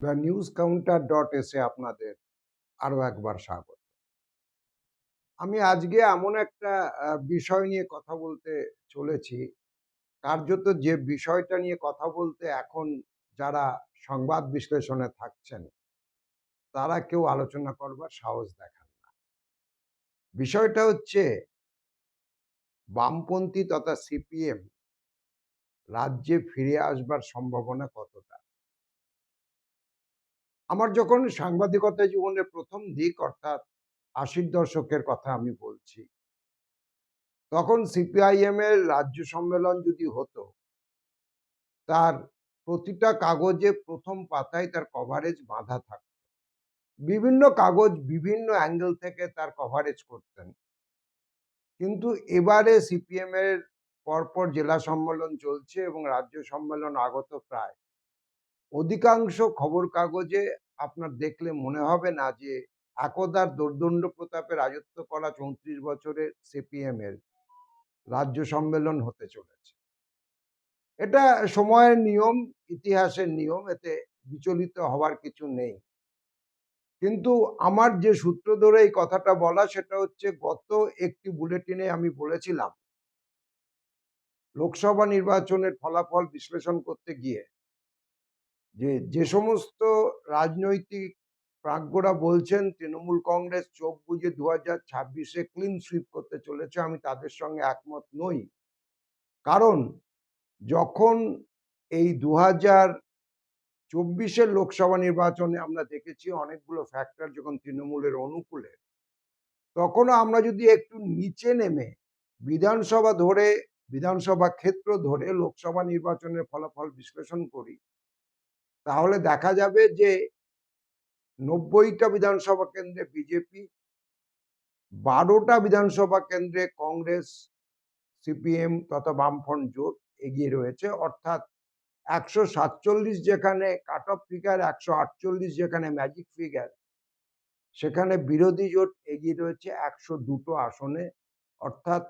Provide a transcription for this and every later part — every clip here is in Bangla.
দ্য নিউজ কাউন্টার ডট এসে আপনাদের আরও একবার স্বাগত। আমি আজকে এমন একটা বিষয় নিয়ে কথা বলতে চলেছি। কার্যত যে বিষয়টা নিয়ে কথা বলতে এখন যারা সংবাদ বিশ্লেষণে থাকছেন, তারা কেউ আলোচনা করবার সাহস দেখান না। বিষয়টা হচ্ছে বামপন্থী তথা সিপিএম রাজ্যে ফিরে আসবার সম্ভাবনা কতটা? আমার যখন সাংবাদিকতা জীবনের প্রথম দিক অর্থাৎ আশির দশকের কথা আমি বলছি, তখন সিপিআইএম এর রাজ্য সম্মেলন যদি হতো, তার প্রতিটা কাগজে প্রথম পাতায় তার কভারেজ বাঁধা থাকত। বিভিন্ন কাগজ বিভিন্ন অ্যাঙ্গেল থেকে তার কভারেজ করতেন। কিন্তু এবারে সিপিএম এর পরপর জেলা সম্মেলন চলছে এবং রাজ্য সম্মেলন আগত প্রায়। অধিকাংশ খবর কাগজে আপনার দেখলে মনে হবে না যে, একদার দোর্দণ্ড প্রতাপে রাজত্ব করা চৌত্রিশ বছরের সিপিএম এর রাজ্য সম্মেলন হতে চলেছে। এটা সময়ের নিয়ম, ইতিহাসের নিয়ম, এতে বিচলিত হওয়ার কিছু নেই। কিন্তু আমার যে সূত্র ধরে এই কথাটা বলা, সেটা হচ্ছে গত একটি বুলেটিনে আমি বলেছিলাম, লোকসভা নির্বাচনের ফলাফল বিশ্লেষণ করতে গিয়ে যে যে সমস্ত রাজনৈতিক প্রাজ্ঞরা বলছেন, তৃণমূল কংগ্রেস চোখ বুঝে দু হাজার ছাব্বিশে ক্লিন সুইপ করতে চলেছে, আমি তাদের সঙ্গে একমত নই। কারণ, যখন এই দু হাজার চব্বিশের লোকসভা নির্বাচনে আমরা দেখেছি অনেকগুলো ফ্যাক্টর যখন তৃণমূলের অনুকূলে, তখনও আমরা যদি একটু নিচে নেমে বিধানসভা ধরে, বিধানসভা ক্ষেত্র ধরে লোকসভা নির্বাচনের ফলাফল বিশ্লেষণ করি তাহলে দেখা যাবে যে নব্বইটা বিধানসভা কেন্দ্রে বিজেপি, বারোটা বিধানসভা কেন্দ্রে কংগ্রেস, সিপিএম তথা বামফ্রন্ট জোট এগিয়ে রয়েছে। অর্থাৎ একশো সাতচল্লিশ যেখানে কাট অফ ফিগার একশো আটচল্লিশ যেখানে ম্যাজিক ফিগার সেখানে বিরোধী জোট এগিয়ে রয়েছে একশো দুটো আসনে। অর্থাৎ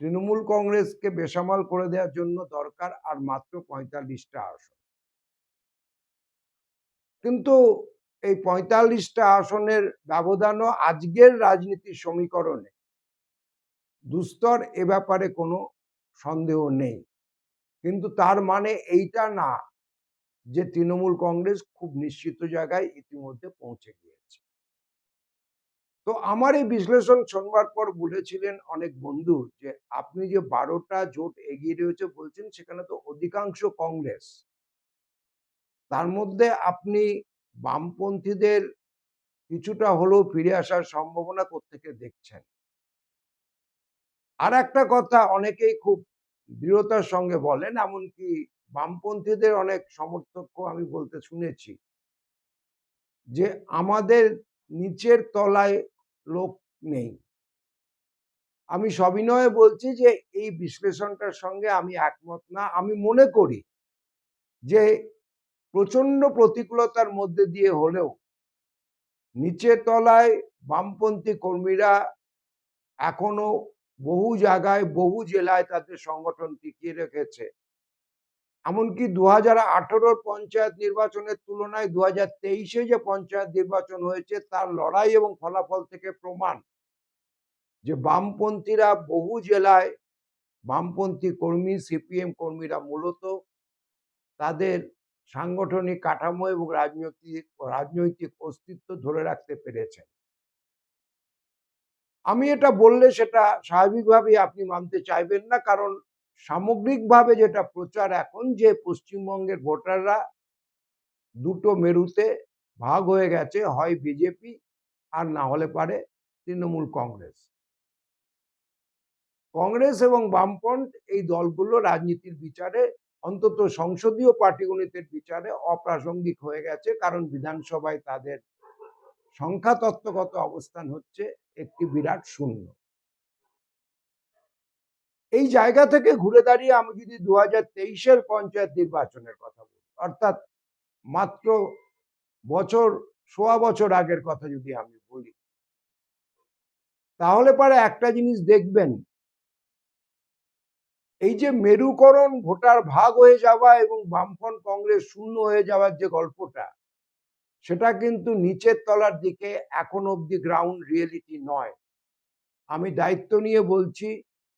তৃণমূল কংগ্রেসকে বেসামাল করে দেওয়ার জন্য দরকার আর মাত্র পঁয়তাল্লিশটা আসন। কিন্তু এই পঁয়তাল্লিশটা আসনের ব্যবধানও আজকের রাজনীতির সমীকরণে। দুস্তর এ ব্যাপারে কোনো সন্দেহ নেই। কিন্তু তার মানে এইটা না যে তৃণমূল কংগ্রেস খুব নিশ্চিত জায়গায় ইতিমধ্যে পৌঁছে গিয়েছে। তো আমার এই বিশ্লেষণ শোনবার পর বলেছিলেন অনেক বন্ধু যে, আপনি যে বারোটা জোট এগিয়ে রয়েছে বলছেন, সেখানে তো অধিকাংশ কংগ্রেস। তার মধ্যে আপনি বামপন্থীদের কিছুটা হলেও ফিরে আসার সম্ভাবনা থেকে দেখছেন। আর একটা কথা অনেকেই খুব দৃঢ়তার সঙ্গে বলেন, এমনকি বামপন্থীদের অনেক সমর্থক আমি বলতে শুনেছি যে, আমাদের নিচের তলায় লোক নেই। আমি সবিনয়ে বলছি যে, এই বিশ্লেষণটার সঙ্গে আমি একমত না। আমি মনে করি যে প্রচণ্ড প্রতিকূলতার মধ্যে দিয়ে হলেও নিচের তলায় বামপন্থী কর্মীরা এখনও বহু জায়গায়, বহু জেলায় তাদের সংগঠন টিকিয়ে রেখেছে। এমনকি দু হাজার আঠেরোর পঞ্চায়েত নির্বাচনের তুলনায় দু হাজার তেইশে যে পঞ্চায়েত নির্বাচন হয়েছে, তার লড়াই এবং ফলাফল থেকে প্রমাণ যে বামপন্থীরা বহু জেলায় বামপন্থী কর্মী, সিপিএম কর্মীরা মূলত তাদের সাংগঠনিক কাঠামো এবং রাজনৈতিক রাজনৈতিক অস্তিত্ব ধরে রাখতে পেরেছেন। আমি এটা বললে সেটা স্বাভাবিকভাবেই আপনি মানতে চাইবেন না, কারণ সামগ্রিকভাবে যেটা প্রচার এখন যে পশ্চিমবঙ্গের ভোটাররা দুটো মেরুতে ভাগ হয়ে গেছে, হয় বিজেপি আর না হলে পারে তৃণমূল কংগ্রেস। কংগ্রেস এবং বামফ্রন্ট এই দলগুলো রাজনীতির বিচারে অন্তত সংসদীয় পাটিগণিতের বিচারে অপ্রাসঙ্গিক হয়ে গেছে, কারণ বিধানসভায় তাদের সংখ্যাতত্ত্বগত অবস্থান হচ্ছে একটি বিরাট শূন্য। এই জায়গা থেকে ঘুরে দাঁড়িয়ে আমি যদি দু হাজার তেইশের পঞ্চায়েত নির্বাচনের কথা বলি, অর্থাৎ মাত্র বছর, সোয়া বছর আগের কথা যদি আমি বলি, তাহলে পরে একটা জিনিস দেখবেন এই যে মেরুকরণ ভোটার ভাগ হয়ে যাওয়া এবং বামফ্রন্ট কংগ্রেস শূন্য হয়ে যাওয়ার যে গল্পটা, সেটা কিন্তু নিচের তলার দিকে এখন অবধি গ্রাউন্ড রিয়েলিটি নয়। আমি দায়িত্ব নিয়ে বলছি,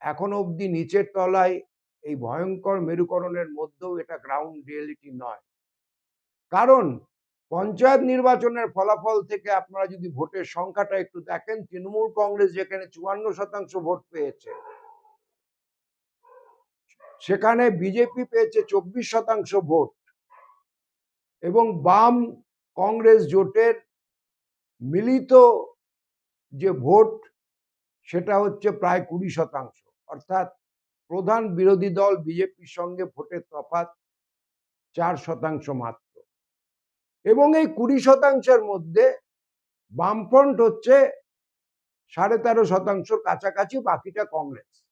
এখন অবধি নিচের তলায় এই ভয়ঙ্কর মেরুকরণের মধ্যেও এটা গ্রাউন্ড রিয়েলিটি নয়। কারণ পঞ্চায়েত নির্বাচনের ফলাফল থেকে আপনারা যদি ভোটের সংখ্যাটা একটু দেখেন, তৃণমূল কংগ্রেস যেখানে চুয়ান্ন শতাংশ ভোট পেয়েছে সেখানে বিজেপি পেয়েছে চব্বিশ শতাংশ ভোট এবং বাম কংগ্রেস জোটের মিলিত যে ভোট, সেটা হচ্ছে প্রায় কুড়ি শতাংশ। অর্থাৎ প্রধান বিরোধী দল বিজেপির সঙ্গে ভোটের তফাত চার শতাংশ মাত্র। এবং এই কুড়ি শতাংশের মধ্যে বামফ্রন্ট হচ্ছে সাড়ে তেরো শতাংশর কাছাকাছি, বাকিটা কংগ্রেস।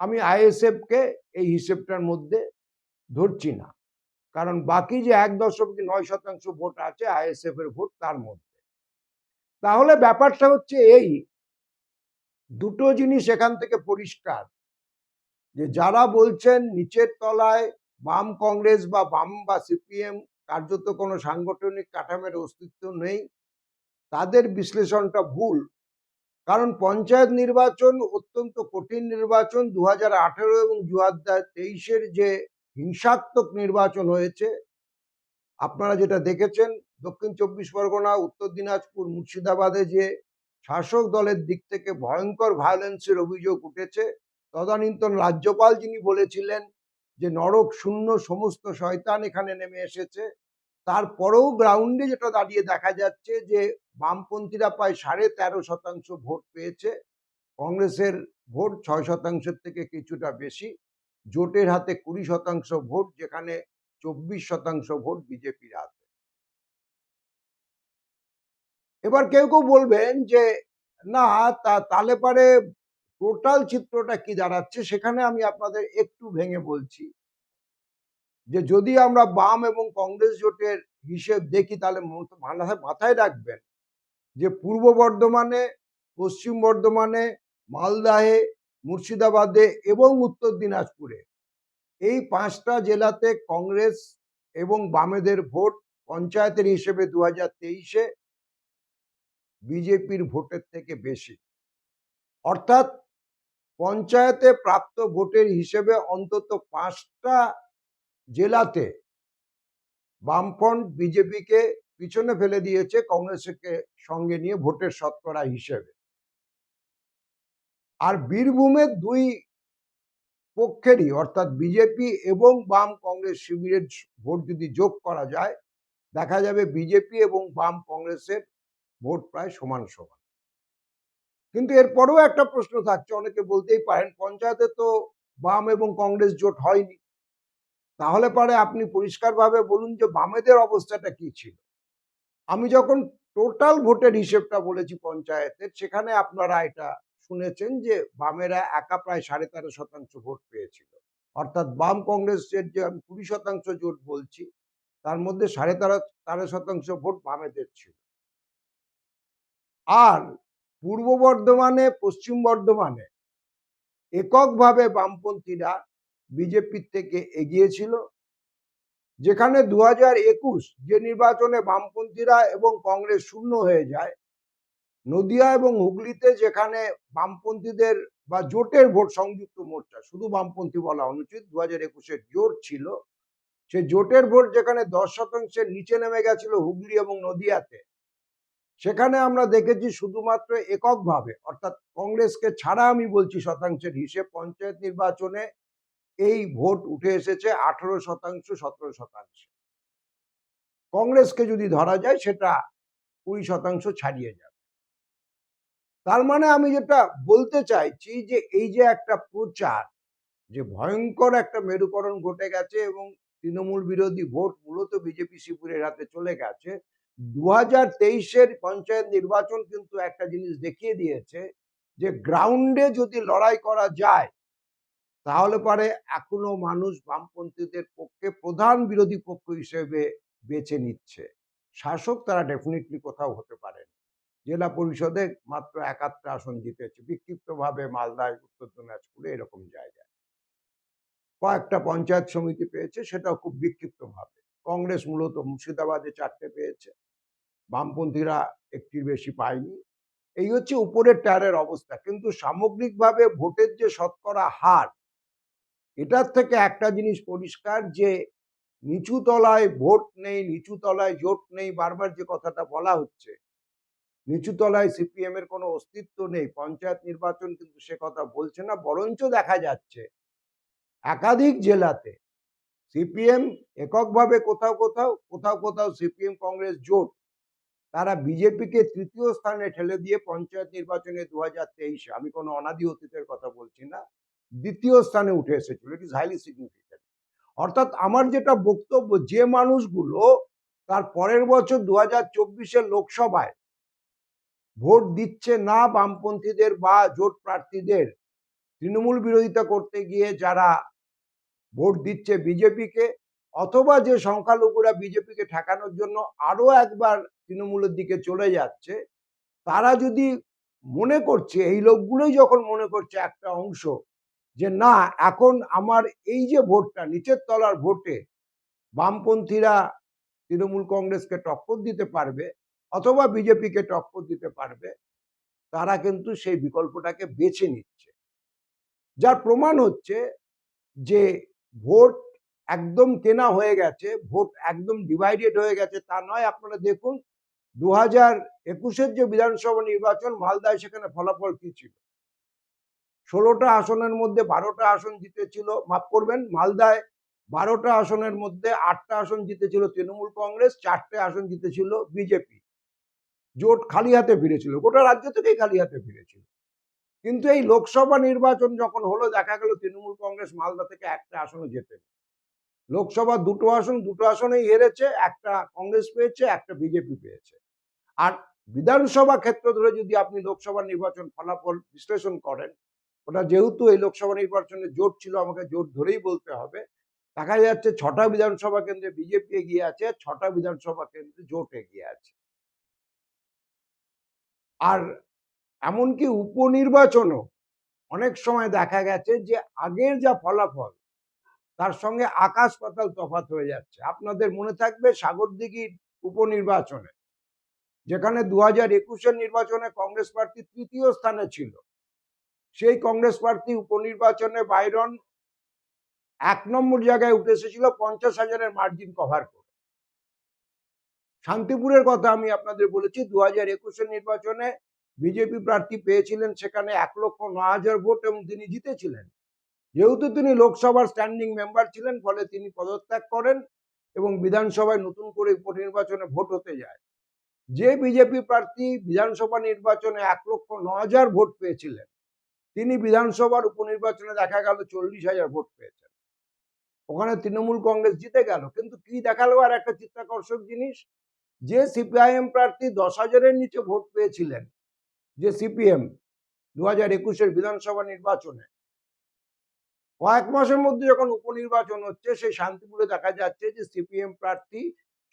আমি আইএসএফ কে এই হিসেবটার মধ্যে ধরছি না। কারণ বাকি যে এক দশমিক নয় শতাংশ ভোট আছে আইএসএফ এর ভোট তার মধ্যে। তাহলে ব্যাপারটা হচ্ছে এই, দুটো জিনিস এখান থেকে পরিষ্কার। যে যারা বলছেন নিচের তলায় বাম কংগ্রেস বা বাম বা সিপিএম কার্যত কোনো সাংগঠনিক কাঠামের অস্তিত্ব নেই, তাদের বিশ্লেষণটা ভুল। কারণ পঞ্চায়েত নির্বাচন অত্যন্ত কঠিন নির্বাচন দু হাজার আঠেরো এবং দু হাজার তেইশের যে হিংসাত্মক নির্বাচন হয়েছে, আপনারা যেটা দেখেছেন, দক্ষিণ চব্বিশ পরগনা, উত্তর দিনাজপুর, মুর্শিদাবাদে যে শাসক দলের দিক থেকে ভয়ঙ্কর ভায়োলেন্সের অভিযোগ উঠেছে, তদানীন্তন রাজ্যপাল যিনি বলেছিলেন যে নরক, শূন্য, সমস্ত শয়তান এখানে নেমে এসেছে তারপরেও গ্রাউন্ডে যেটা দাঁড়িয়ে দেখা যাচ্ছে যে বামপন্থীরা প্রায় সাড়ে তেরো শতাংশ ভোট পেয়েছে, কংগ্রেসের ভোট ছয় শতাংশের থেকে কিছুটা বেশি, জোটের হাতে কুড়ি শতাংশ ভোট, যেখানে চব্বিশ শতাংশ ভোট বিজেপির হাতে। এবার কেউ কেউ বলবেন যে, না, তা, তাহলে পারে টোটাল চিত্রটা কি দাঁড়াচ্ছে? সেখানে আমি আপনাদের একটু ভেঙে বলছি। যে যদি আমরা বাম এবং কংগ্রেস জোটের হিসেব দেখি, তাহলে মাথায় রাখবেন যে পূর্ব বর্ধমানে, পশ্চিম বর্ধমানে, মালদাহে, মুর্শিদাবাদে এবং উত্তর দিনাজপুরে এই পাঁচটা জেলাতে কংগ্রেস এবং বামেদের ভোট পঞ্চায়েতের হিসেবে দু হাজার তেইশে বিজেপির ভোটের থেকে বেশি। অর্থাৎ পঞ্চায়েতে প্রাপ্ত ভোটের হিসেবে অন্তত পাঁচটা জেলাতে বামফ্রন্ট বিজেপিকে পিছনে ফেলে দিয়েছে কংগ্রেসকে সঙ্গে নিয়ে ভোটের শতকরা হিসেবে। আর বীরভূমের দুই পক্ষেরই, অর্থাৎ বিজেপি এবং বাম কংগ্রেস শিবিরের ভোট যদি যোগ করা যায়, দেখা যাবে বিজেপি এবং বাম কংগ্রেসের ভোট প্রায় সমান সমান। কিন্তু এরপরেও একটা প্রশ্ন থাকছে, অনেকে বলতেই পারেন, পঞ্চায়েতে তো বাম এবং কংগ্রেস জোট হয়নি। তাহলে পরে আপনি পরিষ্কারভাবে বলুন যে বামেদের অবস্থাটা কি ছিল? আমি যখন টোটাল ভোটের হিসেবটা বলেছি পঞ্চায়েতের, সেখানে আপনারা এটা শুনেছেন যে বামেরা একা প্রায় সাড়ে তেরো শতাংশ ভোট পেয়েছিল। অর্থাৎ বাম কংগ্রেসের যে আমি কুড়ি শতাংশ জোট বলছি, তার মধ্যে সাড়ে তেরো তেরো শতাংশ ভোট বামেদের ছিল। আর পূর্ব বর্ধমানে, পশ্চিম বর্ধমানে, এককভাবে বামপন্থীরা বিজেপির থেকে এগিয়ে ছিল যেখানে দু একুশ যে নির্বাচনে বামপন্থীরা এবং কংগ্রেস শূন্য হয়ে যায়, নদিয়া এবং হুগলিতে যেখানে বামপন্থীদের বা জোটের ভোট সংযুক্ত মোর্চা, শুধু বামপন্থী বলা অনুচিত দু হাজার একুশের জোট ছিল সে জোটের ভোট যেখানে দশ শতাংশের নিচে নেমে গেছিল হুগলি এবং নদিয়াতে, সেখানে আমরা দেখেছি শুধুমাত্র এককভাবে, অর্থাৎ কংগ্রেসকে ছাড়া আমি বলছি শতাংশের হিসেব, পঞ্চায়েত নির্বাচনে এই ভোট উঠে এসেছে আঠারো শতাংশ, সতেরো শতাংশ। কংগ্রেসকে যদি ধরা যায়, সেটা কুড়ি শতাংশ ছাড়িয়ে যাবে। তার মানে আমি যেটা বলতে চাইছি যে, এই যে একটা প্রচার, যে ভয়ঙ্কর একটা মেরুকরণ ঘটে গেছে এবং তৃণমূল বিরোধী ভোট মূলত বিজেপি শিবিরের হাতে চলে গেছে দু হাজার তেইশের পঞ্চায়েত নির্বাচন কিন্তু একটা জিনিস দেখিয়ে দিয়েছে যে, গ্রাউন্ডে যদি লড়াই করা যায় তাহলে পারে এখনও মানুষ বামপন্থীদের পক্ষে প্রধান বিরোধী পক্ষ হিসেবে বেছে নিচ্ছে। শাসক তারা ডেফিনেটলি কোথাও হতে পারে জেলা পরিষদে মাত্র একাত্তর আসন জিতেছে। বিক্ষিপ্তভাবে মালদায়, উত্তর দিনাজপুরে এরকম জায়গায়। কয়েকটা পঞ্চায়েত সমিতি পেয়েছে, সেটাও খুব বিক্ষিপ্তভাবে। কংগ্রেস মূলত মুর্শিদাবাদে চারটে পেয়েছে। বামপন্থীরা একটির বেশি পায়নি। এই হচ্ছে উপরের টায়ারের অবস্থা। কিন্তু সামগ্রিকভাবে ভোটের যে শতকরা হার এটার থেকে একটা জিনিস পরিষ্কার যে, নিচু তলায় ভোট নেই, নিচু তলায় জোট নেই, বারবার যে কথাটা বলা হচ্ছে, নিচু তলায় সিপিএম এর কোনো অস্তিত্ব নেই, পঞ্চায়েত নির্বাচন কিন্তু সে কথা বলছে না, বরঞ্চ দেখা যাচ্ছে, একাধিক জেলাতে সিপিএম এককভাবে কোথাও কোথাও কোথাও কোথাও সিপিএম কংগ্রেস জোট, তারা বিজেপিকে তৃতীয় স্থানে ঠেলে দিয়ে পঞ্চায়েত নির্বাচনে দু হাজার তেইশে, আমি কোনো অনাদি অতীতের কথা বলছি না দ্বিতীয় স্থানে উঠে এসেছিল। ইট ইজ হাইলি সিগনিফিকেন্ট অর্থাৎ আমার যেটা বক্তব্য, যে মানুষগুলো তার পরের বছর দু হাজার চব্বিশের লোকসভায় ভোট দিচ্ছে না বামপন্থীদের বা জোট প্রার্থীদের, তৃণমূল বিরোধিতা করতে গিয়ে যারা ভোট দিচ্ছে বিজেপিকে, অথবা যে সংখ্যালঘুরা বিজেপিকে ঠেকানোর জন্য আরও একবার তৃণমূলের দিকে চলে যাচ্ছে, তারা যদি মনে করছে, এই লোকগুলোই যখন মনে করছে একটা অংশ যে না, এখন আমার এই যে ভোটটা, নিচের তলার ভোটে বামপন্থীরা তৃণমূল কংগ্রেসকে টক্কর দিতে পারবে অথবা বিজেপিকে টক্কর দিতে পারবে, তারা কিন্তু সেই বিকল্পটাকে বেছে নিচ্ছে। যার প্রমাণ হচ্ছে যে ভোট একদম কেনা হয়ে গেছে, ভোট একদম ডিভাইডেড হয়ে গেছে, তা নয়, আপনারা দেখুন দু হাজার একুশের যে বিধানসভা নির্বাচন, মালদায় সেখানে ফলাফল কি ছিল? ষোলোটা আসনের মধ্যে বারোটা আসন জিতেছিল, মাফ করবেন, মালদায় বারোটা আসনের মধ্যে আটটা আসন জিতেছিল তৃণমূল কংগ্রেস, চারটে আসন জিতেছিল বিজেপি। জোট খালি হাতে ফিরেছিল, গোটা রাজ্য থেকেই খালি হাতে ফিরেছিল। কিন্তু এই লোকসভা নির্বাচন যখন হলো, দেখা গেল তৃণমূল কংগ্রেস মালদা থেকে একটা আসনও জেতে লোকসভা দুটো আসন, দুটো আসনেই হেরেছে, একটা কংগ্রেস পেয়েছে, একটা বিজেপি পেয়েছে। আর বিধানসভা ক্ষেত্র ধরে যদি আপনি লোকসভা নির্বাচন ফলাফল বিশ্লেষণ করেন ওটা যেহেতু এই লোকসভা নির্বাচনে জোট ছিল, আমাকে জোট ধরেই বলতে হবে। দেখা যাচ্ছে ছটা বিধানসভা কেন্দ্রে বিজেপি এগিয়ে আছে, ছটা বিধানসভা কেন্দ্রে জোট এগিয়ে আছে। আর এমনকি উপনির্বাচনও অনেক সময় দেখা গেছে যে আগের যা ফলাফল, তার সঙ্গে আকাশ পাতাল তফাত হয়ে যাচ্ছে। আপনাদের মনে থাকবে সাগরদিঘির উপনির্বাচনে, যেখানে দু হাজার একুশের নির্বাচনে কংগ্রেস প্রার্থী তৃতীয় স্থানে ছিল। সেই কংগ্রেস প্রার্থী উপনির্বাচনে বাইরন এক নম্বর জায়গায় উঠে এসেছিল পঞ্চাশ হাজারের মার্জিন কভার করে। শান্তিপুরের কথা আমি আপনাদের বলেছি দু হাজার একুশের নির্বাচনে বিজেপি প্রার্থী পেয়েছিলেন সেখানে এক লক্ষ ন হাজার ভোট এবং তিনি জিতেছিলেন। যেহেতু তিনি লোকসভার স্ট্যান্ডিং মেম্বার ছিলেন, ফলে তিনি পদত্যাগ করেন এবং বিধানসভায় নতুন করে উপনির্বাচনে ভোট হতে যায়। যে বিজেপি প্রার্থী বিধানসভা নির্বাচনে এক লক্ষ ন হাজার ভোট পেয়েছিলেন তিনি বিধানসভার উপনির্বাচনে দেখা গেল চল্লিশ হাজার ভোট পেয়েছেন। ওখানে তৃণমূল কংগ্রেস জিতে গেল। কিন্তু কি দেখাল আর একটা চিত্তাকর্ষক জিনিস? যে সিপিআইএম প্রার্থী দশ হাজারের নিচে ভোট পেয়েছিলেন, যে সিপিএম দু হাজার একুশের বিধানসভা নির্বাচনে, কয়েক মাসের মধ্যে যখন উপনির্বাচন হচ্ছে, সেই শান্তিপুরে দেখা যাচ্ছে যে সিপিএম প্রার্থী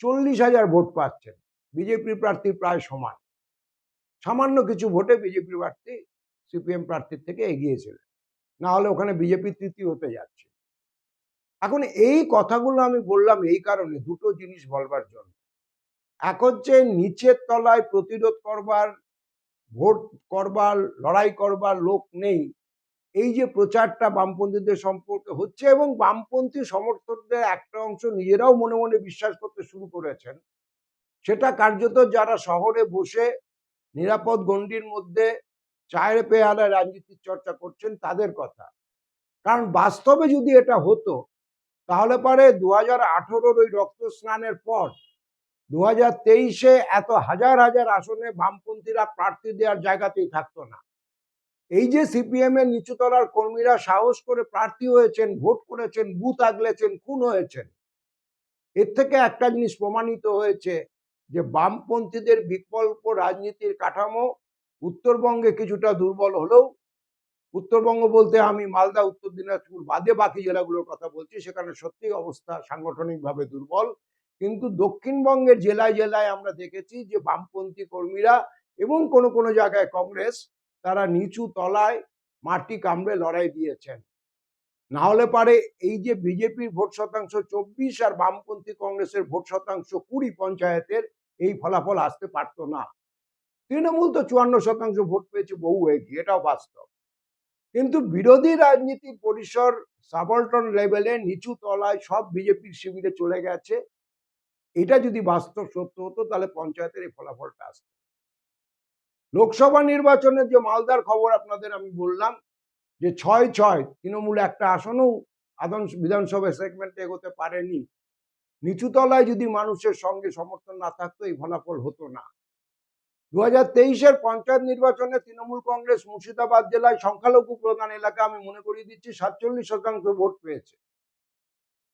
চল্লিশ হাজার ভোট পাচ্ছেন। বিজেপি প্রার্থী প্রায় সমান। সামান্য কিছু ভোটে বিজেপি প্রার্থী সিপিএম প্রার্থীর থেকে এগিয়েছিলেন না হলে ওখানে বিজেপি তৃতীয় হতে যাচ্ছে। এখন এই কথাগুলো আমি বললাম এই কারণে দুটো জিনিস বলবার জন্য। এক হচ্ছে নিচের তলায় প্রতিরোধ করবার, ভোট করবার, লড়াই করবার লোক নেই। এই যে প্রচারটা বামপন্থীদের সম্পর্কে হচ্ছে এবং বামপন্থী সমর্থকদের একটা অংশ নিজেরাও মনে মনে বিশ্বাস করতে শুরু করেছেন, সেটা কার্যত যারা শহরে বসে নিরাপদ গণ্ডির মধ্যে চায়ের পেয়ালায় রাজনীতির চর্চা করছেন তাদের কথা। কারণ বাস্তবে যদি এটা হতো, তাহলে পরে দু হাজার আঠেরোর ওই রক্ত স্নানের পর দু হাজার তেইশে এত হাজার হাজার আসনে বামপন্থীরা প্রার্থী দেওয়ার জায়গাতেই থাকতো না। এই যে সিপিএম এর নিচুতলার কর্মীরা সাহস করে প্রার্থী হয়েছেন, ভোট করেছেন, বুথ আগলেছেন, খুন হয়েছেন, এর থেকে একটা জিনিস প্রমাণিত হয়েছে যে বামপন্থীদের বিকল্প রাজনীতির কাঠামো উত্তরবঙ্গে কিছুটা দুর্বল হলেও উত্তরবঙ্গ বলতে আমি মালদা, উত্তর দিনাজপুর বাদে বাকি জেলাগুলোর কথা বলছি, সেখানে সত্যি অবস্থা সাংগঠনিকভাবে দুর্বল। কিন্তু দক্ষিণবঙ্গের জেলায় জেলায় আমরা দেখেছি যে বামপন্থী কর্মীরা এবং কোনো কোনো জায়গায় কংগ্রেস, তারা নিচু তলায় মাটি কামড়ে লড়াই দিয়েছেন। না হলে পারে এই যে বিজেপির ভোট শতাংশ চব্বিশ আর বামপন্থী কংগ্রেসের ভোট শতাংশ কুড়ি পঞ্চায়েতের, এই ফলাফল আসতে পারতো না। তৃণমূল তো চুয়ান্ন শতাংশ ভোট পেয়েছে বহু এগিয়ে এটাও বাস্তব। কিন্তু বিরোধী রাজনীতির পরিসর, সাবল্টন লেভেলে, নিচু তলায় সব বিজেপির শিবিরে চলে গেছে। এটা যদি বাস্তব সত্য হতো, তাহলে পঞ্চায়েতের এই ফলাফলটা আসতো। লোকসভা নির্বাচনের যে মালদার খবর আপনাদের আমি বললাম, যে ছয় ছয় তৃণমূল একটা আসনও আদন, বিধানসভা সেগমেন্টে এগোতে পারেনি। নিচু তলায় যদি মানুষের সঙ্গে সমর্থন না থাকতো, এই ফলাফল হতো না। দু হাজার তেইশের পঞ্চায়েত নির্বাচনে তৃণমূল কংগ্রেস মুর্শিদাবাদ জেলায় সংখ্যালঘু প্রধান এলাকা আমি মনে করিয়ে দিচ্ছি সাতচল্লিশ শতাংশ ভোট পেয়েছে।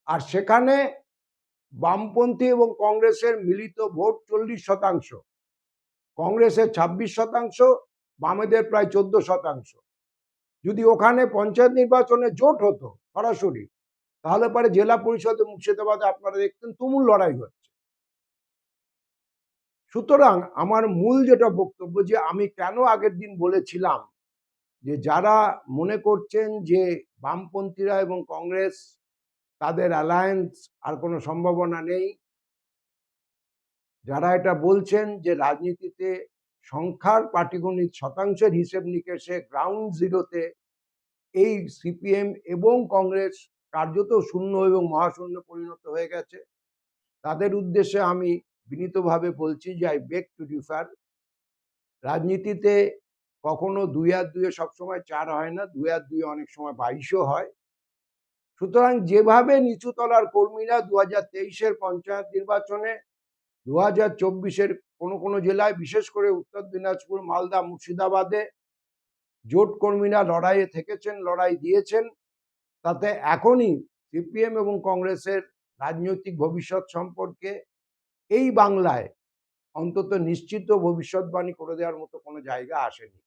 আর সেখানে বামপন্থী এবং কংগ্রেসের মিলিত ভোট চল্লিশ শতাংশ, কংগ্রেসের ছাব্বিশ শতাংশ, বামেদের প্রায় চোদ্দ শতাংশ। যদি ওখানে পঞ্চায়েত নির্বাচনে জোট হতো সরাসরি, তাহলে পরে জেলা পরিষদে মুর্শিদাবাদে আপনারা দেখতেন তুমুল লড়াই হচ্ছে সুতরাং আমার মূল যেটা বক্তব্য যে আমি কেন আগের দিন বলেছিলাম যে যারা মনে করছেন যে বামপন্থীরা এবং কংগ্রেস তাদের অ্যালায়েন্স আর কোনো সম্ভাবনা নেই, যারা এটা বলছেন যে রাজনীতিতে সংখ্যার পাটিগণিত শতাংশের হিসেব নিকেশে গ্রাউন্ড জিরোতে এই সিপিএম এবং কংগ্রেস কার্যত শূন্য এবং মহাশূন্য পরিণত হয়ে গেছে, তাদের উদ্দেশ্যে আমি বিনীতভাবে বলছি যে আই বেক টু ডিফার রাজনীতিতে কখনো দুই আর দুয়ে সবসময় চার হয় না, দুই আর দুয়ে অনেক সময় বাইশও হয়। সুতরাং যেভাবে নিচুতলার কর্মীরা দু হাজার তেইশের পঞ্চায়েত নির্বাচনে দু হাজার চব্বিশের কোনো কোনো জেলায়, বিশেষ করে উত্তর দিনাজপুর, মালদা, মুর্শিদাবাদে জোট কর্মীরা লড়াইয়ে থেকেছেন, লড়াই দিয়েছেন, তাতে এখনই সিপিএম এবং কংগ্রেসের রাজনৈতিক ভবিষ্যৎ সম্পর্কে এই বাংলায় অন্তত নিশ্চিত ভবিষ্যৎবাণী করে দেওয়ার মতো কোনো জায়গা আসেনি।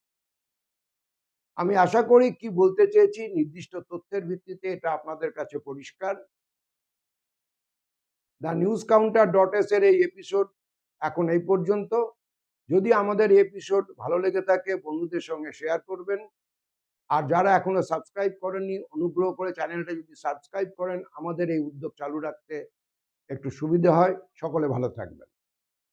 আমি আশা করি কি বলতে চেয়েছি, নির্দিষ্ট তথ্যের ভিত্তিতে এটা আপনাদের কাছে পরিষ্কার। The news counter dot S এর এই এপিসোড এখন এই পর্যন্ত। যদি আমাদের এপিসোড ভালো লেগে থাকে, বন্ধুদের সঙ্গে শেয়ার করবেন। আর যারা এখনও সাবস্ক্রাইব করেননি, অনুগ্রহ করে চ্যানেলটা যদি সাবস্ক্রাইব করেন, আমাদের এই উদ্যোগ চালু রাখতে একটু সুবিধে হয় সকলে ভালো থাকবেন।